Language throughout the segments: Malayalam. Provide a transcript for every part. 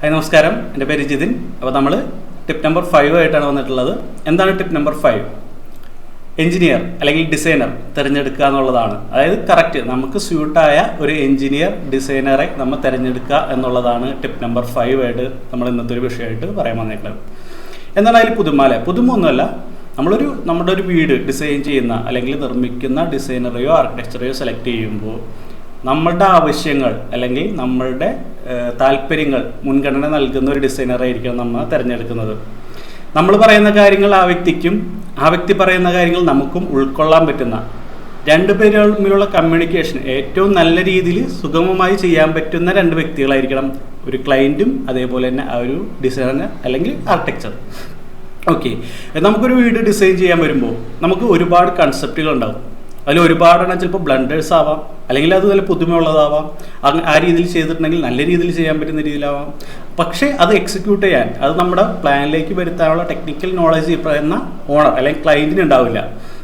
ഹായ് നമസ്കാരം. എന്റെ പേര് ജിതിൻ. അപ്പോൾ നമ്മൾ ടിപ്പ് നമ്പർ ഫൈവ് ആയിട്ടാണ് വന്നിട്ടുള്ളത്. എന്താണ് ടിപ്പ് നമ്പർ ഫൈവ്? എഞ്ചിനീയർ അല്ലെങ്കിൽ ഡിസൈനർ തിരഞ്ഞെടുക്കുക എന്നുള്ളതാണ്. അതായത് കറക്റ്റ് നമുക്ക് സ്യൂട്ടായ ഒരു എഞ്ചിനീയർ ഡിസൈനറെ നമ്മൾ തിരഞ്ഞെടുക്കുക എന്നുള്ളതാണ് ടിപ്പ് നമ്പർ ഫൈവ് ആയിട്ട് നമ്മൾ ഇന്നത്തെ ഒരു വിഷയമായിട്ട് പറയാൻ വന്നിട്ടുള്ളത് എന്താണ് അതിൽ പുതുമ അല്ലേ പുതുമ ഒന്നുമല്ല നമ്മളൊരു നമ്മുടെ ഒരു വീട് ഡിസൈൻ ചെയ്യുന്ന അല്ലെങ്കിൽ നിർമ്മിക്കുന്ന ഡിസൈനറെയോ ആർക്കിടെക്ചറെയോ സെലക്ട് ചെയ്യുമ്പോൾ നമ്മളുടെ ആവശ്യങ്ങൾ അല്ലെങ്കിൽ നമ്മളുടെ താല്പര്യങ്ങൾ മുൻഗണന നൽകുന്ന ഒരു ഡിസൈനറായിരിക്കണം നമ്മൾ തിരഞ്ഞെടുക്കുന്നത്. നമ്മൾ പറയുന്ന കാര്യങ്ങൾ ആ വ്യക്തിക്കും ആ വ്യക്തി പറയുന്ന കാര്യങ്ങൾ നമുക്കും ഉൾക്കൊള്ളാൻ പറ്റുന്ന. രണ്ട് പേരുമുള്ള കമ്മ്യൂണിക്കേഷൻ ഏറ്റവും നല്ല രീതിയിൽ സുഗമമായി ചെയ്യാൻ പറ്റുന്ന രണ്ട് വ്യക്തികളായിരിക്കണം ഒരു ക്ലയന്റും അതേപോലെ തന്നെ ആ ഒരു ഡിസൈനർ അല്ലെങ്കിൽ ആർക്കിടെക്ചർ ഓക്കെ നമുക്കൊരു വീട് ഡിസൈൻ ചെയ്യാൻ വരുമ്പോൾ നമുക്ക് ഒരുപാട് കൺസെപ്റ്റുകൾ ഉണ്ടാവും. അതിൽ ഒരുപാടെണ്ണം ചിലപ്പോൾ ബ്ലണ്ടേഴ്സ് ആവാം. അല്ലെങ്കിൽ അത് നല്ല പുതുമയുള്ളതാവാം. ആ രീതിയിൽ ചെയ്തിട്ടുണ്ടെങ്കിൽ നല്ല രീതിയിൽ ചെയ്യാൻ പറ്റുന്ന രീതിയിലാവാം. പക്ഷേ അത് എക്സിക്യൂട്ട് ചെയ്യാൻ അത് നമ്മുടെ പ്ലാനിലേക്ക് വരുത്താനുള്ള ടെക്നിക്കൽ നോളജ് എന്ന ഓണർ അല്ലെങ്കിൽ ക്ലയന്റിന് ഉണ്ടാവില്ല.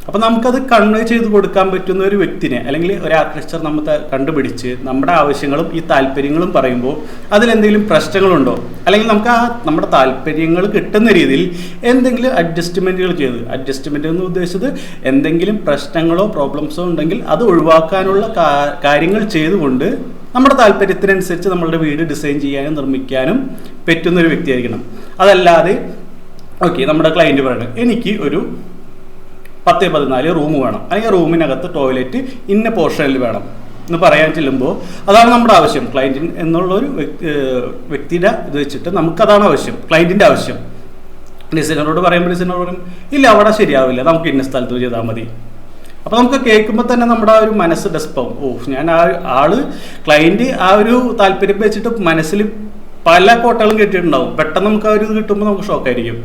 അപ്പോൾ നമുക്കത് കൺവേ ചെയ്ത് കൊടുക്കാൻ പറ്റുന്ന ഒരു വ്യക്തിനെ അല്ലെങ്കിൽ ഒരു ആർക്കിടെക്ചർ നമ്മൾ കണ്ടുപിടിച്ച് നമ്മുടെ ആവശ്യങ്ങളും ഈ താല്പര്യങ്ങളും പറയുമ്പോൾ അതിലെന്തെങ്കിലും പ്രശ്നങ്ങളുണ്ടോ? അല്ലെങ്കിൽ നമുക്ക് ആ നമ്മുടെ താല്പര്യങ്ങൾ കിട്ടുന്ന രീതിയിൽ എന്തെങ്കിലും അഡ്ജസ്റ്റ്മെന്റുകൾ ചെയ്ത് അഡ്ജസ്റ്റ്മെന്റ് എന്ന് ഉദ്ദേശിച്ചത് എന്തെങ്കിലും പ്രശ്നങ്ങളോ പ്രോബ്ലംസോ ഉണ്ടെങ്കിൽ അത് ഒഴിവാക്കാനുള്ള കാര്യങ്ങൾ ചെയ്തുകൊണ്ട് നമ്മുടെ താല്പര്യത്തിനനുസരിച്ച് നമ്മളുടെ വീട് ഡിസൈൻ ചെയ്യാനും നിർമ്മിക്കാനും പറ്റുന്ന ഒരു വ്യക്തിയായിരിക്കണം. അതല്ലാതെ ഓക്കെ നമ്മുടെ ക്ലയന്റ് പറയണം എനിക്ക് ഒരു പത്ത് പതിനാല് റൂം വേണം. അല്ലെങ്കിൽ റൂമിനകത്ത് ടോയ്ലറ്റ് ഇന്ന പോർഷനിൽ വേണം. എന്ന് പറയാൻ ചെല്ലുമ്പോൾ അതാണ് നമ്മുടെ ആവശ്യം. ക്ലയന്റിന് എന്നുള്ളൊരു വ്യക്തിയുടെ ഇത് വെച്ചിട്ട് നമുക്കതാണ് ആവശ്യം. ക്ലയന്റിന്റെ ആവശ്യം. ഡിസൈനറോട് പറയുമ്പോൾ ഡിസൈനർ പറയും ഇല്ല അവിടെ ശരിയാവില്ല. നമുക്ക് ഇന്ന സ്ഥലത്ത് ചെയ്താൽ മതി. അപ്പോൾ നമുക്ക് കേൾക്കുമ്പോൾ തന്നെ നമ്മുടെ ആ ഒരു മനസ്സ് ഡെസ്പം ഓ ഞാൻ ആ ആൾ ക്ലയന്റ് ആ ഒരു താല്പര്യം വെച്ചിട്ട് മനസ്സിൽ പല കോട്ടകളും കിട്ടിയിട്ടുണ്ടാവും. പെട്ടെന്ന് നമുക്ക് ആ ഒരു ഇത് കിട്ടുമ്പോൾ നമുക്ക് ഷോക്കായിരിക്കും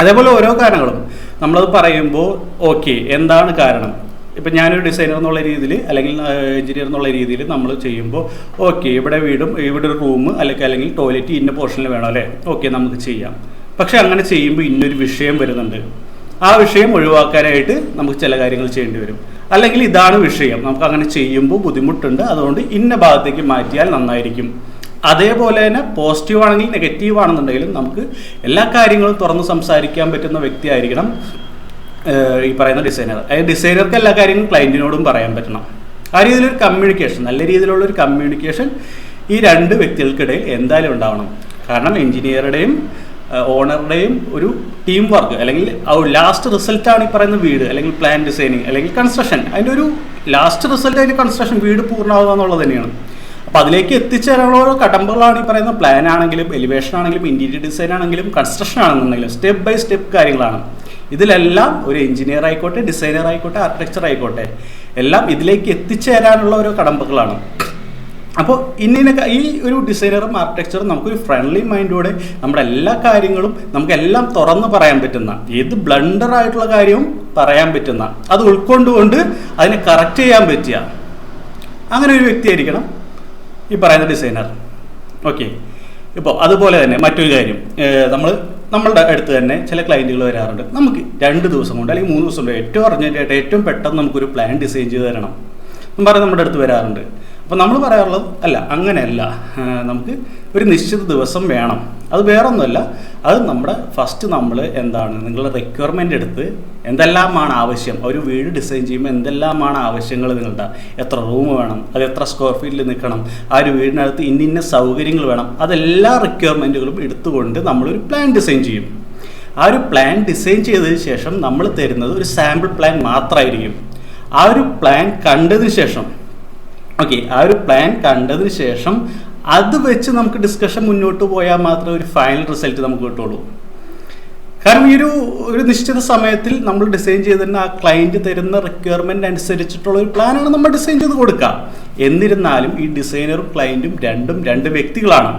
അതേപോലെ ഓരോ കാരണങ്ങളും നമ്മളത് പറയുമ്പോൾ ഓക്കെ എന്താണ് കാരണം? ഇപ്പം ഞാനൊരു ഡിസൈനർ എന്നുള്ള രീതിയിൽ അല്ലെങ്കിൽ എഞ്ചിനീയർ എന്നുള്ള രീതിയിൽ നമ്മൾ ചെയ്യുമ്പോൾ ഓക്കെ ഇവിടെ വീടും ഇവിടെ ഒരു റൂം അല്ലെങ്കിൽ അല്ലെങ്കിൽ ടോയ്ലറ്റ് ഇന്ന പോർഷനിൽ വേണം അല്ലേ? ഓക്കെ നമുക്ക് ചെയ്യാം. പക്ഷെ അങ്ങനെ ചെയ്യുമ്പോൾ ഇന്നൊരു വിഷയം വരുന്നുണ്ട്. ആ വിഷയം ഒഴിവാക്കാനായിട്ട് നമുക്ക് ചില കാര്യങ്ങൾ ചെയ്യേണ്ടി വരും. അല്ലെങ്കിൽ ഇതാണ് വിഷയം. നമുക്ക് അങ്ങനെ ചെയ്യുമ്പോൾ ബുദ്ധിമുട്ടുണ്ട്. അതുകൊണ്ട് ഇന്ന ഭാഗത്തേക്ക് മാറ്റിയാൽ നന്നായിരിക്കും. അതേപോലെ തന്നെ പോസിറ്റീവ് ആണെങ്കിൽ നെഗറ്റീവ് ആണെന്നുണ്ടെങ്കിലും നമുക്ക് എല്ലാ കാര്യങ്ങളും തുറന്ന് സംസാരിക്കാൻ പറ്റുന്ന വ്യക്തിയായിരിക്കണം ഈ പറയുന്ന ഡിസൈനർ അതായത് ഡിസൈനർക്ക് എല്ലാ കാര്യങ്ങളും ക്ലയന്റിനോടും പറയാൻ പറ്റണം. ആ രീതിയിലൊരു കമ്മ്യൂണിക്കേഷൻ നല്ല രീതിയിലുള്ള ഒരു കമ്മ്യൂണിക്കേഷൻ ഈ രണ്ട് വ്യക്തികൾക്കിടയിൽ എന്തായാലും ഉണ്ടാവണം. കാരണം എഞ്ചിനീയറുടെയും ഓണറുടെയും ഒരു ടീം വർക്ക് അല്ലെങ്കിൽ ലാസ്റ്റ് റിസൾട്ടാണ് ഈ പറയുന്ന വീട് അല്ലെങ്കിൽ പ്ലാൻ ഡിസൈനിങ് അല്ലെങ്കിൽ കൺസ്ട്രക്ഷൻ അതിന്റെ ഒരു ലാസ്റ്റ് റിസൾട്ട് അതിന്റെ കൺസ്ട്രക്ഷൻ വീട് പൂർണമാകുക എന്നുള്ളത് തന്നെയാണ്. അപ്പോൾ അതിലേക്ക് എത്തിച്ചേരാനുള്ള ഓരോ കടമ്പകളാണ് ഈ പറയുന്ന പ്ലാൻ ആണെങ്കിലും എലിവേഷൻ ആണെങ്കിലും ഇന്റീരിയർ ഡിസൈൻ ആണെങ്കിലും കൺസ്ട്രക്ഷൻ ആണെന്നുണ്ടെങ്കിലും സ്റ്റെപ്പ് ബൈ സ്റ്റെപ്പ് കാര്യങ്ങളാണ്. ഇതിലെല്ലാം ഒരു എഞ്ചിനീയർ ആയിക്കോട്ടെ ഡിസൈനർ ആയിക്കോട്ടെ ആർക്കിടെക്ചർ ആയിക്കോട്ടെ എല്ലാം ഇതിലേക്ക് എത്തിച്ചേരാനുള്ള ഓരോ കടമ്പകളാണ്. അപ്പോൾ ഇന്നിനെ ഈ ഒരു ഡിസൈനറും ആർക്കിടെക്ചറും നമുക്കൊരു ഫ്രണ്ട്ലി മൈൻഡോടെ നമ്മുടെ എല്ലാ കാര്യങ്ങളും നമുക്ക് എല്ലാം തുറന്ന് പറയാൻ പറ്റുന്ന ഏത് ബ്ലണ്ടർ ആയിട്ടുള്ള കാര്യവും പറയാൻ പറ്റുന്ന അത് ഉൾക്കൊണ്ടുകൊണ്ട് അതിനെ കറക്റ്റ് ചെയ്യാൻ പറ്റിയ അങ്ങനെ ഒരു വ്യക്തിയായിരിക്കണം ഈ പറയുന്ന ഡിസൈനർ ഓക്കെ ഇപ്പോൾ അതുപോലെ തന്നെ മറ്റൊരു കാര്യം. നമ്മൾ നമ്മളുടെ അടുത്ത് തന്നെ ചില ക്ലയന്റുകൾ വരാറുണ്ട്. നമുക്ക് രണ്ട് ദിവസം കൊണ്ട് അല്ലെങ്കിൽ മൂന്ന് ദിവസം കൊണ്ട് ഏറ്റവും അർജന്റായിട്ട് ഏറ്റവും പെട്ടെന്ന് നമുക്കൊരു പ്ലാൻ ഡിസൈൻ ചെയ്ത് തരണം. എന്ന് പറഞ്ഞ് നമ്മുടെ അടുത്ത് വരാറുണ്ട്. അപ്പോൾ നമ്മൾ പറയാറുള്ളത് അല്ല അങ്ങനെയല്ല. നമുക്ക് ഒരു നിശ്ചിത ദിവസം വേണം. അത് വേറൊന്നുമല്ല. അത് നമ്മുടെ ഫസ്റ്റ് നമ്മൾ എന്താണ് നിങ്ങളുടെ റിക്വയർമെന്റ് എടുത്ത് എന്തെല്ലാമാണ് ആവശ്യം. ഒരു വീട് ഡിസൈൻ ചെയ്യുമ്പോൾ എന്തെല്ലാമാണ് ആവശ്യങ്ങൾ നിങ്ങളുടെ? എത്ര റൂം വേണം അത് എത്ര സ്ക്വയർ ഫീറ്റിൽ നിൽക്കണം ആ ഒരു വീടിനകത്ത് ഇന്ന ഇന്ന സൗകര്യങ്ങൾ വേണം. അതെല്ലാ റിക്വയർമെന്റുകളും എടുത്തുകൊണ്ട് നമ്മളൊരു പ്ലാൻ ഡിസൈൻ ചെയ്യും. ആ ഒരു പ്ലാൻ ഡിസൈൻ ചെയ്തതിന് ശേഷം നമ്മൾ തരുന്നത് ഒരു സാമ്പിൾ പ്ലാൻ മാത്രമായിരിക്കും ആ ഒരു പ്ലാൻ കണ്ടതിന് ശേഷം ഓക്കെ ആ ഒരു പ്ലാൻ കണ്ടതിന് ശേഷം അത് വെച്ച് നമുക്ക് ഡിസ്കഷൻ മുന്നോട്ട് പോയാൽ മാത്രമേ ഒരു ഫൈനൽ റിസൾട്ട് നമുക്ക് കിട്ടുള്ളൂ. കാരണം ഈ ഒരു ഒരു നിശ്ചിത സമയത്തിൽ നമ്മൾ ഡിസൈൻ ചെയ്തിരുന്ന ആ ക്ലയന്റ് തരുന്ന റിക്വയർമെന്റ് അനുസരിച്ചിട്ടുള്ള ഒരു പ്ലാനാണ് നമ്മൾ ഡിസൈൻ ചെയ്ത് കൊടുക്കുക. എന്നിരുന്നാലും ഈ ഡിസൈനറും ക്ലയന്റും രണ്ടും രണ്ട് വ്യക്തികളാണ്.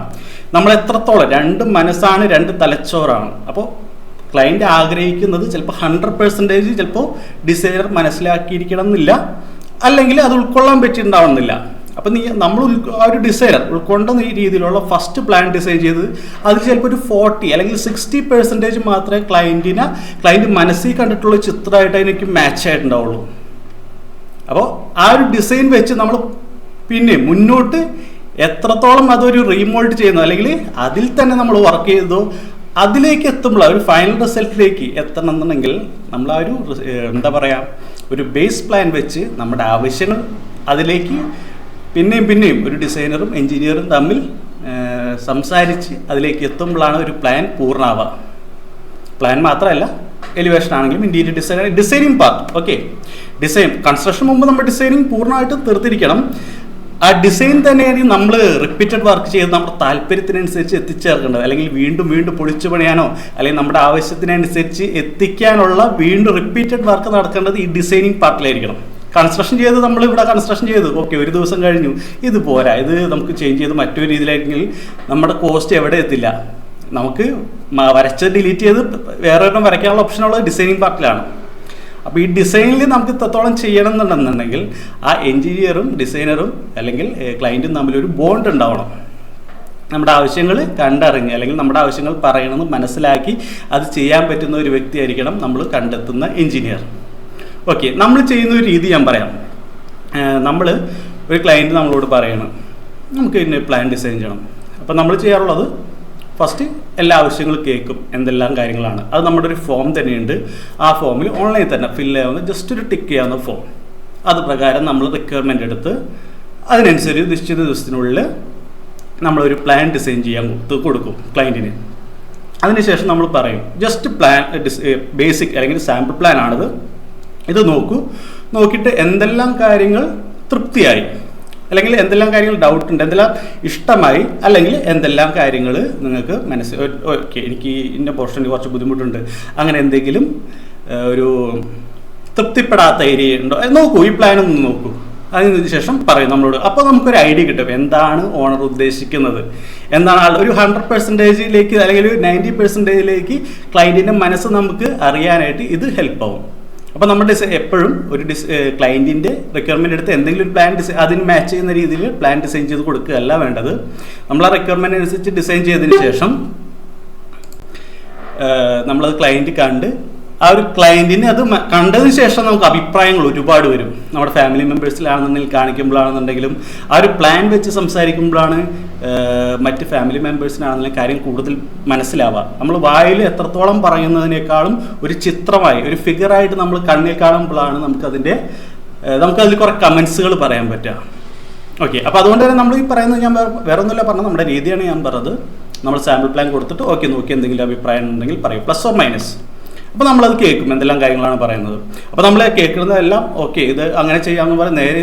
നമ്മൾ എത്രത്തോളം രണ്ട് മനസ്സാണ് രണ്ട് തലച്ചോറാണ്. അപ്പോൾ ക്ലയന്റ് ആഗ്രഹിക്കുന്നത് ചിലപ്പോൾ ഹൺഡ്രഡ് പെർസെന്റേജ് ചിലപ്പോൾ ഡിസൈനർ മനസ്സിലാക്കിയിരിക്കണം എന്നില്ല. അല്ലെങ്കിൽ അത് ഉൾക്കൊള്ളാൻ പറ്റിയിട്ടുണ്ടാവുന്നില്ല. അപ്പം നീ നമ്മൾ ആ ഒരു ഡിസൈനർ ഉൾക്കൊണ്ട ഈ രീതിയിലുള്ള ഫസ്റ്റ് പ്ലാൻ ഡിസൈൻ ചെയ്ത് അതിൽ ചിലപ്പോൾ ഒരു ഫോർട്ടി അല്ലെങ്കിൽ സിക്സ്റ്റി പെർസെന്റേജ് മാത്രമേ ക്ലയന്റിനെ ക്ലയന്റ് മനസ്സിൽ കണ്ടിട്ടുള്ള ചിത്രമായിട്ട് എനിക്ക് മാച്ച് ആയിട്ടുണ്ടാവുള്ളൂ. അപ്പോൾ ആ ഒരു ഡിസൈൻ വെച്ച് നമ്മൾ പിന്നെ മുന്നോട്ട് എത്രത്തോളം അതൊരു റീമോൾഡ് ചെയ്യുന്നു അല്ലെങ്കിൽ അതിൽ തന്നെ നമ്മൾ വർക്ക് ചെയ്തോ അതിലേക്ക് എത്തുമ്പോൾ ഒരു ഫൈനൽ റിസൾട്ടിലേക്ക് എത്തണം എന്നുണ്ടെങ്കിൽ നമ്മൾ ആ ഒരു എന്താ പറയുക ഒരു ബേസ് പ്ലാൻ വെച്ച് നമ്മുടെ ആവശ്യങ്ങൾ അതിലേക്ക് പിന്നെയും പിന്നെയും ഒരു ഡിസൈനറും എഞ്ചിനീയറും തമ്മിൽ സംസാരിച്ച് അതിലേക്ക് എത്തുമ്പോഴാണ് ഒരു പ്ലാൻ പൂർണമാവുക പ്ലാൻ മാത്രമല്ല എലിവേഷൻ ആണെങ്കിലും interior design designing part okay design construction മുമ്പ് നമ്മൾ ഡിസൈനിങ് പൂർണമായിട്ടും തീർത്തിരിക്കണം. ആ ഡിസൈൻ തന്നെയാണ് നമ്മൾ റിപ്പീറ്റഡ് വർക്ക് ചെയ്ത് നമ്മുടെ താല്പര്യത്തിനനുസരിച്ച് എത്തിച്ചേർക്കേണ്ടത്. അല്ലെങ്കിൽ വീണ്ടും വീണ്ടും പൊളിച്ചു പണിയാനോ അല്ലെങ്കിൽ നമ്മുടെ ആവശ്യത്തിനനുസരിച്ച് എത്തിക്കാനുള്ള വീണ്ടും റിപ്പീറ്റഡ് വർക്ക് നടക്കേണ്ടത് ഈ ഡിസൈനിങ് പാർട്ടിലായിരിക്കണം കൺസ്ട്രക്ഷൻ ചെയ്ത് നമ്മൾ ഇവിടെ കൺസ്ട്രക്ഷൻ ചെയ്തു. ഓക്കെ ഒരു ദിവസം കഴിഞ്ഞു. ഇത് പോരാ. ഇത് നമുക്ക് ചേഞ്ച് ചെയ്ത് മറ്റൊരു രീതിയിലായിരുന്നെങ്കിൽ നമ്മുടെ കോസ്റ്റ് എവിടെ എത്തില്ല. നമുക്ക് വരച്ച് ഡിലീറ്റ് ചെയ്ത് വേറെ ഒരെണ്ണം വരയ്ക്കാനുള്ള ഓപ്ഷൻ ഉള്ളത് ഡിസൈനിങ് പാർട്ടിലാണ് അപ്പോൾ ഈ ഡിസൈനിൽ നമുക്ക് ഇത്രത്തോളം ചെയ്യണം എന്നുണ്ടെന്നുണ്ടെങ്കിൽ ആ എൻജിനീയറും ഡിസൈനറും അല്ലെങ്കിൽ ക്ലയന്റും തമ്മിലൊരു ബോണ്ട് ഉണ്ടാവണം. നമ്മുടെ ആവശ്യങ്ങൾ കണ്ടറിഞ്ഞ് അല്ലെങ്കിൽ നമ്മുടെ ആവശ്യങ്ങൾ പറയണമെന്ന് മനസ്സിലാക്കി അത് ചെയ്യാൻ പറ്റുന്ന ഒരു വ്യക്തിയായിരിക്കണം നമ്മൾ കണ്ടെത്തുന്ന എഞ്ചിനീയർ ഓക്കെ നമ്മൾ ചെയ്യുന്ന ഒരു രീതി ഞാൻ പറയാം. നമ്മൾ ഒരു ക്ലയന്റ് നമ്മളോട് പറയണം. നമുക്ക് ഇതിന് പ്ലാൻ ഡിസൈൻ ചെയ്യണം. അപ്പോൾ നമ്മൾ ചെയ്യാറുള്ളത് ഫസ്റ്റ് എല്ലാ ആവശ്യങ്ങളും കേൾക്കും എന്തെല്ലാം കാര്യങ്ങളാണ്. അത് നമ്മുടെ ഒരു ഫോം തന്നെയുണ്ട്. ആ ഫോമിൽ ഓൺലൈനിൽ തന്നെ ഫില്ല് ചെയ്യാവുന്ന ജസ്റ്റ് ഒരു ടിക്ക് ചെയ്യാവുന്ന ഫോം അത് പ്രകാരം നമ്മൾ റിക്വയർമെന്റ് എടുത്ത് അതിനനുസരിച്ച് നിശ്ചിത ദിവസത്തിനുള്ളിൽ നമ്മളൊരു പ്ലാൻ ഡിസൈൻ ചെയ്യാൻ കൊടുക്കും ക്ലയന്റിന് അതിനുശേഷം നമ്മൾ പറയും ജസ്റ്റ് പ്ലാൻ ബേസിക് അല്ലെങ്കിൽ സാമ്പിൾ പ്ലാൻ ആണിത്. ഇത് നോക്കൂ. നോക്കിയിട്ട് എന്തെല്ലാം കാര്യങ്ങൾ തൃപ്തിയായി. അല്ലെങ്കിൽ എന്തെല്ലാം കാര്യങ്ങൾ ഡൗട്ട് ഉണ്ട് എന്തെല്ലാം ഇഷ്ടമായി അല്ലെങ്കിൽ എന്തെല്ലാം കാര്യങ്ങൾ നിങ്ങൾക്ക് മനസ്സിൽ ഓക്കെ എനിക്ക് ഇന്ന പോർഷനിൽ കുറച്ച് ബുദ്ധിമുട്ടുണ്ട്. അങ്ങനെ എന്തെങ്കിലും ഒരു തൃപ്തിപ്പെടാത്ത ഏരിയ ഉണ്ടോ? നോക്കൂ ഈ പ്ലാൻ ഒന്ന് നോക്കൂ. അതിന് ശേഷം പറയും നമ്മളോട്. അപ്പോൾ നമുക്കൊരു ഐഡിയ കിട്ടും എന്താണ് ഓണർ ഉദ്ദേശിക്കുന്നത്? എന്താണ് ആൾ ഒരു ഹൺഡ്രഡ് പെർസെന്റേജിലേക്ക് അല്ലെങ്കിൽ ഒരു നയന്റി പെർസെന്റേജിലേക്ക് ക്ലയന്റിന്റെ മനസ്സ് നമുക്ക് അറിയാനായിട്ട് ഇത് ഹെൽപ്പ് ആവും. അപ്പോൾ നമ്മുടെ എപ്പോഴും ഒരു ഡിസ് ക്ലയന്റിന്റെ റിക്വയർമെന്റ് എടുത്ത് എന്തെങ്കിലും ഒരു പ്ലാൻ ഡിസൈൻ അതിന് മാച്ച് ചെയ്യുന്ന രീതിയിൽ പ്ലാൻ ഡിസൈൻ ചെയ്ത് കൊടുക്കുകയല്ല വേണ്ടത്. നമ്മൾ ആ റിക്വയർമെന്റ് അനുസരിച്ച് ഡിസൈൻ ചെയ്തതിന് ശേഷം നമ്മളത് ക്ലയന്റ് കണ്ട് ആ ഒരു ക്ലയന്റിന് അത് കണ്ടതിന് ശേഷം നമുക്ക് അഭിപ്രായങ്ങൾ ഒരുപാട് വരും. നമ്മുടെ ഫാമിലി മെമ്പേഴ്സിലാണെന്നുണ്ടെങ്കിൽ കാണിക്കുമ്പോഴാണെന്നുണ്ടെങ്കിലും ആ ഒരു പ്ലാൻ വെച്ച് സംസാരിക്കുമ്പോഴാണ് മറ്റ് ഫാമിലി മെമ്പേഴ്സിനാണെങ്കിലും കാര്യം കൂടുതൽ മനസ്സിലാവുക. നമ്മൾ വായിൽ എത്രത്തോളം പറയുന്നതിനേക്കാളും ഒരു ചിത്രമായി ഒരു ഫിഗറായിട്ട് നമ്മൾ കണ്ണിൽ കാണുമ്പോഴാണ് നമുക്കതിന്റെ നമുക്കതിൽ കുറേ കമൻസുകൾ പറയാൻ പറ്റുക. ഓക്കെ അപ്പോൾ അതുകൊണ്ട് തന്നെ നമ്മൾ ഈ പറയുന്നത് ഞാൻ വേറെ ഒന്നുമില്ല പറഞ്ഞത്. നമ്മുടെ രീതിയാണ് ഞാൻ പറഞ്ഞത്. നമ്മൾ സാമ്പിൾ പ്ലാൻ കൊടുത്തിട്ട് ഓക്കെ നോക്കി എന്തെങ്കിലും അഭിപ്രായം ഉണ്ടെങ്കിൽ പറയും. പ്ലസ് ഓർ മൈനസ് അപ്പോൾ നമ്മളത് കേൾക്കും എന്തെല്ലാം കാര്യങ്ങളാണ് പറയുന്നത്. അപ്പോൾ നമ്മൾ കേൾക്കുന്നതെല്ലാം ഓക്കെ ഇത് അങ്ങനെ ചെയ്യാമെന്ന് പറഞ്ഞ് നേരെ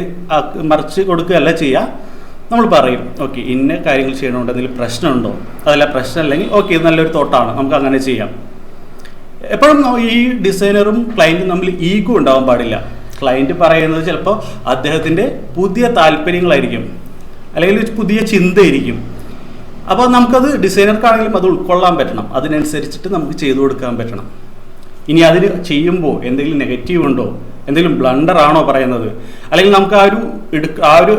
മറിച്ച് കൊടുക്കുകയല്ല ചെയ്യുക നമ്മൾ പറയും ഓക്കെ ഇന്ന കാര്യങ്ങൾ ചെയ്യണമുണ്ട് എന്തെങ്കിലും പ്രശ്നമുണ്ടോ? അതല്ല പ്രശ്നമില്ലെങ്കിൽ ഓക്കെ ഇത് നല്ലൊരു തോട്ടാണ് നമുക്ക് അങ്ങനെ ചെയ്യാം. എപ്പോഴും ഈ ഡിസൈനറും ക്ലയന്റും തമ്മിൽ ഈഗോ ഉണ്ടാവാൻ പാടില്ല. ക്ലയന്റ് പറയുന്നത് ചിലപ്പോൾ അദ്ദേഹത്തിന്റെ പുതിയ താല്പര്യങ്ങളായിരിക്കും. അല്ലെങ്കിൽ പുതിയ ചിന്തയായിരിക്കും. അപ്പോൾ നമുക്കത് ഡിസൈനർക്കാണെങ്കിലും അത് ഉൾക്കൊള്ളാൻ പറ്റണം. അതിനനുസരിച്ചിട്ട് നമുക്ക് ചെയ്തു കൊടുക്കാൻ പറ്റണം. ഇനി അതിന് ചെയ്യുമ്പോൾ എന്തെങ്കിലും നെഗറ്റീവ് ഉണ്ടോ? എന്തെങ്കിലും ബ്ലണ്ടർ ആണോ പറയുന്നത്? അല്ലെങ്കിൽ നമുക്ക് ആ ഒരു എടുക്ക ആ ഒരു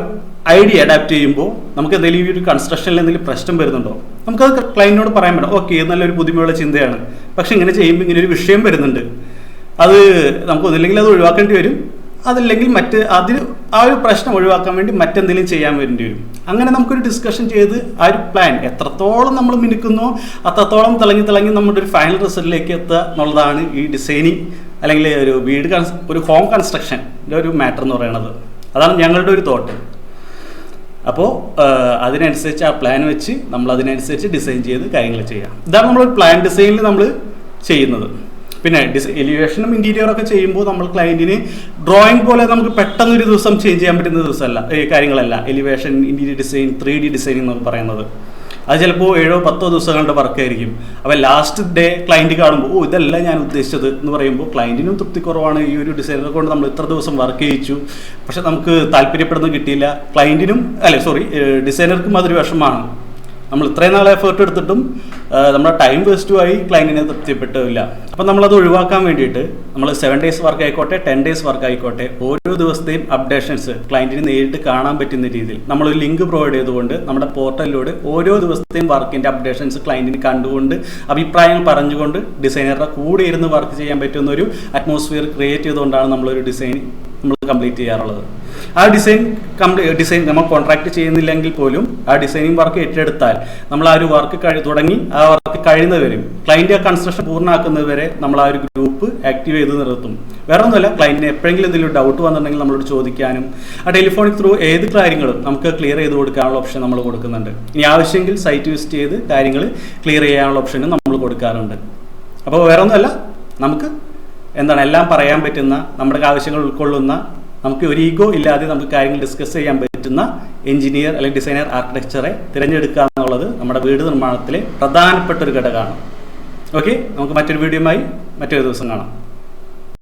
ഐഡിയ അഡാപ്റ്റ് ചെയ്യുമ്പോൾ നമുക്ക് എന്തെങ്കിലും ഈ ഒരു കൺസ്ട്രക്ഷനിൽ എന്തെങ്കിലും പ്രശ്നം വരുന്നുണ്ടോ? നമുക്കത് ക്ലയന്റിനോട് പറയാൻ പറ്റും ഓക്കെ ഇത് നല്ലൊരു പുതുമയുള്ള ചിന്തയാണ്. പക്ഷെ ഇങ്ങനെ ചെയ്യുമ്പോൾ ഇങ്ങനെ ഒരു വിഷയം വരുന്നുണ്ട്. അത് നമുക്ക് ഒന്നില്ലെങ്കിൽ അത് ഒഴിവാക്കേണ്ടി വരും. അതല്ലെങ്കിൽ മറ്റ് അതിന് ആ ഒരു പ്രശ്നം ഒഴിവാക്കാൻ വേണ്ടി മറ്റെന്തെങ്കിലും ചെയ്യാൻ വേണ്ടി വരും. അങ്ങനെ നമുക്കൊരു ഡിസ്കഷൻ ചെയ്ത് ആ ഒരു പ്ലാൻ എത്രത്തോളം നമ്മൾ മിനുക്കുന്നോ അത്രത്തോളം തിളങ്ങി തിളങ്ങി നമ്മുടെ ഒരു ഫൈനൽ റിസൾട്ടിലേക്ക് എത്തുക എന്നുള്ളതാണ് ഈ ഡിസൈനിങ് അല്ലെങ്കിൽ ഒരു വീട് ഒരു ഹോം കൺസ്ട്രക്ഷന്റെ ഒരു മാറ്റർ എന്ന് പറയുന്നത് അതാണ് ഞങ്ങളുടെ ഒരു തോട്ട് അപ്പോൾ അതിനനുസരിച്ച് ആ പ്ലാൻ വെച്ച് നമ്മൾ അതിനനുസരിച്ച് ഡിസൈൻ ചെയ്ത് കാര്യങ്ങൾ ചെയ്യാം. ഇതാണ് നമ്മൾ പ്ലാൻ ഡിസൈനിൽ നമ്മൾ ചെയ്യുന്നത്. പിന്നെ ഡിസ് എലിവേഷനും ഇന്റീരിയറും ഒക്കെ ചെയ്യുമ്പോൾ നമ്മൾ ക്ലയന്റിന് ഡ്രോയിങ് പോലെ നമുക്ക് പെട്ടെന്ന് ഒരു ദിവസം ചേഞ്ച് ചെയ്യാൻ പറ്റുന്ന ദിവസമല്ല. ഈ കാര്യങ്ങളല്ല. Elevation interior design three D designing എന്നൊക്കെ പറയുന്നത്. അത് ചിലപ്പോൾ ഏഴോ പത്തോ ദിവസങ്ങളുടെ വർക്ക് ആയിരിക്കും. അപ്പോൾ ലാസ്റ്റ് ഡേ ക്ലയന്റ് കാണുമ്പോൾ ഓ ഇതല്ല ഞാൻ ഉദ്ദേശിച്ചത് എന്ന് പറയുമ്പോൾ ക്ലയന്റിനും തൃപ്തി കുറവാണ്. ഈ ഒരു ഡിസൈനറെ കൊണ്ട് നമ്മൾ ഇത്ര ദിവസം വർക്ക് ചെയ്യിച്ചു. പക്ഷെ നമുക്ക് താല്പര്യപ്പെടുന്നത് കിട്ടിയില്ല. ക്ലയന്റിനും അല്ലെ സോറി ഡിസൈനർക്കും അതൊരു വിഷമാണ്. നമ്മൾ ഇത്രയും നാളെ എഫേർട്ട് എടുത്തിട്ടും നമ്മുടെ ടൈം വേസ്റ്റും ആയി ക്ലയന്റിനെ തൃപ്തിപ്പെട്ടില്ല. അപ്പം നമ്മളത് ഒഴിവാക്കാൻ വേണ്ടിയിട്ട് നമ്മൾ സെവൻ ഡേയ്സ് വർക്ക് ആയിക്കോട്ടെ ടെൻ ഡേയ്സ് വർക്ക് ആയിക്കോട്ടെ ഓരോ ദിവസത്തെയും അപ്ഡേഷൻസ് ക്ലയന്റിന് നേരിട്ട് കാണാൻ പറ്റുന്ന രീതിയിൽ നമ്മൾ ലിങ്ക് പ്രൊവൈഡ് ചെയ്തുകൊണ്ട് നമ്മുടെ പോർട്ടലിലൂടെ ഓരോ ദിവസത്തെയും വർക്കിന്റെ അപ്ഡേഷൻസ് ക്ലയന്റിന് കണ്ടുകൊണ്ട് അഭിപ്രായങ്ങൾ പറഞ്ഞുകൊണ്ട് ഡിസൈനറുടെ കൂടെ ഇരുന്ന് വർക്ക് ചെയ്യാൻ പറ്റുന്ന ഒരു അറ്റ്മോസ്ഫിയർ ക്രിയേറ്റ് ചെയ്തുകൊണ്ടാണ് നമ്മളൊരു ഡിസൈൻ നമ്മൾ കംപ്ലീറ്റ് ചെയ്യാറുള്ളത്. ആ ഡിസൈൻ ഡിസൈൻ നമ്മൾ കോൺട്രാക്ട് ചെയ്യുന്നില്ലെങ്കിൽ പോലും ആ ഡിസൈനിങ് വർക്ക് ഏറ്റെടുത്താൽ നമ്മൾ ആ ഒരു വർക്ക് കഴി തുടങ്ങി ആ വർക്ക് കഴിയുന്നവരും ക്ലയന്റ് ആ കൺസ്ട്രക്ഷൻ പൂർണമാക്കുന്നവരെ നമ്മൾ ആ ഒരു ഗ്രൂപ്പ് ആക്റ്റീവ് ചെയ്ത് നിർത്തും. വേറെ ഒന്നുമല്ല എപ്പോഴെങ്കിലും എന്തെങ്കിലും ഡൗട്ട് വന്നിട്ടുണ്ടെങ്കിൽ നമ്മളോട് ചോദിക്കാനും ആ ടെലിഫോണിക് ത്രൂ ഏത് കാര്യങ്ങളും നമുക്ക് ക്ലിയർ ചെയ്ത് കൊടുക്കാനുള്ള ഓപ്ഷൻ നമ്മൾ കൊടുക്കുന്നുണ്ട്. ഇനി ആവശ്യമെങ്കിൽ സൈറ്റ് വിസിറ്റ് ചെയ്ത് കാര്യങ്ങൾ ക്ലിയർ ചെയ്യാനുള്ള ഓപ്ഷനും നമ്മൾ കൊടുക്കാറുണ്ട്. അപ്പോൾ വേറെ ഒന്നുമല്ല നമുക്ക് എന്താണ് എല്ലാം പറയാൻ പറ്റുന്ന നമ്മുടെ ആവശ്യങ്ങൾ ഉൾക്കൊള്ളുന്ന നമുക്ക് ഒരു ഈഗോ ഇല്ലാതെ നമുക്ക് കാര്യങ്ങൾ ഡിസ്കസ് ചെയ്യാൻ പറ്റുന്ന എഞ്ചിനീയർ അല്ലെങ്കിൽ ഡിസൈനർ ആർക്കിടെക്ചറെ തിരഞ്ഞെടുക്കുക എന്നുള്ളത് നമ്മുടെ വീട് നിർമ്മാണത്തിലെ പ്രധാനപ്പെട്ട ഒരു ഘടകമാണ്. ഓക്കെ നമുക്ക് മറ്റൊരു വീഡിയോയുമായി മറ്റൊരു ദിവസം കാണാം.